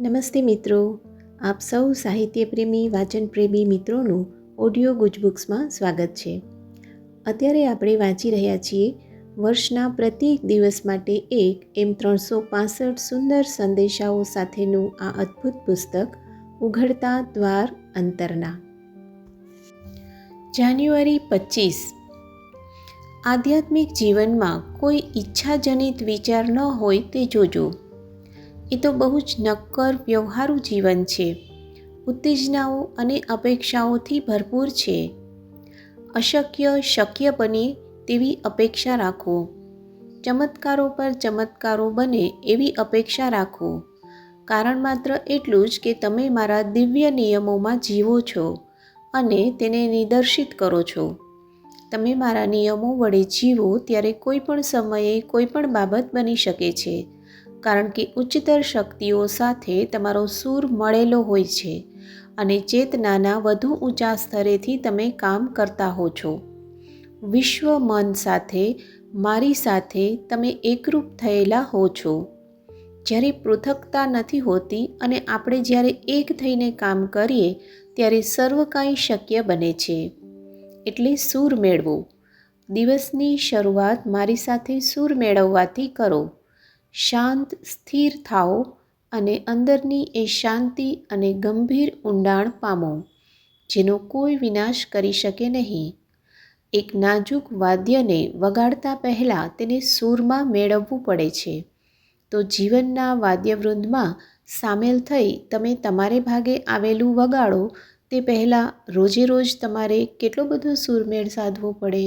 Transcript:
નમસ્તે મિત્રો. આપ સૌ સાહિત્યપ્રેમી, વાચનપ્રેમી મિત્રોનું ઓડિયો ગુજબુક્સમાં સ્વાગત છે. અત્યારે આપણે વાંચી રહ્યા છીએ વર્ષના પ્રત્યેક દિવસ માટે એક એમ ત્રણસો પાસઠ સુંદર સંદેશાઓ સાથેનું આ અદ્ભુત પુસ્તક, ઉઘડતા દ્વાર અંતરના. જાન્યુઆરી પચીસ. આધ્યાત્મિક જીવનમાં કોઈ ઈચ્છાજનિત વિચાર ન હોય તે જોજો. એ તો બહુ જ નક્કર, વ્યવહારુ જીવન છે. ઉત્તેજનાઓ અને અપેક્ષાઓથી ભરપૂર છે. અશક્ય, શક્ય બને તેવી અપેક્ષા રાખો. ચમત્કારો પર ચમત્કારો બને એવી અપેક્ષા રાખો. કારણ માત્ર એટલું જ કે તમે મારા દિવ્ય નિયમોમાં જીવો છો અને તેને નિદર્શિત કરો છો. તમે મારા નિયમો વડે જીવો ત્યારે કોઈ પણ સમયે કોઈ પણ બાબત બની શકે છે. કારણ કે ઉચ્ચતર શક્તિઓ સાથે તમારો સૂર મળેલો હોય છે અને ચેતનાના વધુ ઊંચા સ્તરેથી તમે કામ કરતા હો છો. વિશ્વ મન સાથે, મારી સાથે તમે એકરૂપ થયેલા હો છો. જ્યારે પૃથકતા નથી હોતી અને આપણે જ્યારે એક થઈને કામ કરીએ, ત્યારે સર્વ કાંઈ શક્ય બને છે. એટલે સૂર મેળવો. દિવસની શરૂઆત મારી સાથે સૂર મેળવવાથી કરો. શાંત, સ્થિર થાઓ અને અંદરની એ શાંતિ અને ગંભીર ઊંડાણ પામો, જેનો કોઈ વિનાશ કરી શકે નહીં. એક નાજુક વાદ્યને વગાડતા પહેલાં તેને સૂરમાં મેળવવું પડે છે. તો જીવનના વાદ્યવૃંદમાં સામેલ થઈ તમે તમારે ભાગે આવેલું વગાડો તે પહેલાં રોજે રોજ તમારે કેટલો બધો સૂરમેળ સાધવો પડે?